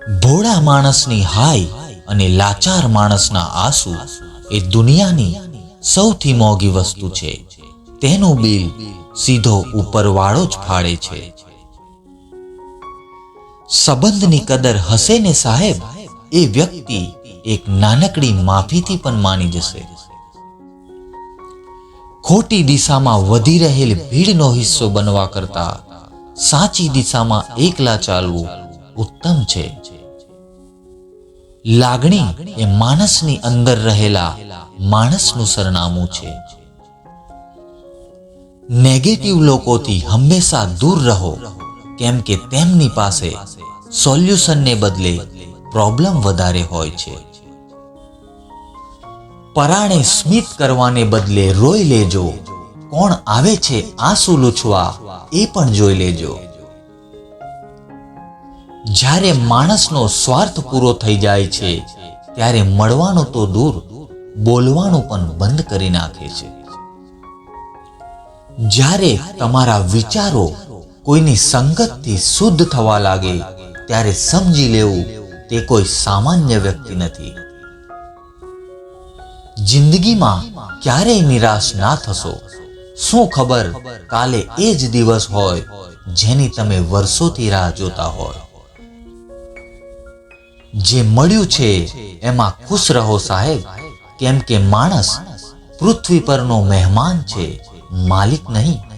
ભોળા માણસની હાય અને લાચાર માણસના આંસુ એ દુનિયાની સૌથી મોંઘી વસ્તુ છે. તેનું બિલ સીધો ઉપરવાળો જ ફાળે છે. સંબંધની કદર હશે ને સાહેબ એ વ્યક્તિ એક નાનકડી માફીથી પણ માની જશે. ખોટી દિશામાં વધી રહેલ ભીડનો હિસ્સો બનવા કરતા સાચી દિશામાં એકલા ચાલવું ઉત્તમ છે. લાગણી એ માણસની અંદર રહેલા માણસનું સરનામું છે. નેગેટિવ લોકોથી હંમેશા દૂર રહો, કેમ કે તેમની પાસે સોલ્યુશનને બદલે પ્રોબ્લેમ વધારે હોય છે. પરાણે સ્મિત કરવાને બદલે રોઈ લેજો. કોણ આવે છે આંસુ લૂછવા એ પણ જોઈ લેજો. જ્યારે માણસનો સ્વાર્થ પૂરો થઈ જાય છે, ત્યારે મળવાનું તો દૂર, બોલવાનું પણ બંધ કરી નાખે છે. જ્યારે તમારા વિચારો કોઈની સંગતથી શુદ્ધ થવા લાગે, ત્યારે સમજી લેવું તે કોઈ સામાન્ય વ્યક્તિ નથી. જિંદગીમાં ક્યારેય નિરાશ ના થશો. શું ખબર કાલે એ જ દિવસ હોય જેની તમે વર્ષોથી રાહ જોતા હોય? જે મળ્યું છે, એમાં ખુશ રહો સાહેબ. કેમ કે માણસ પૃથ્વી પરનો મહેમાન છે, માલિક નહીં.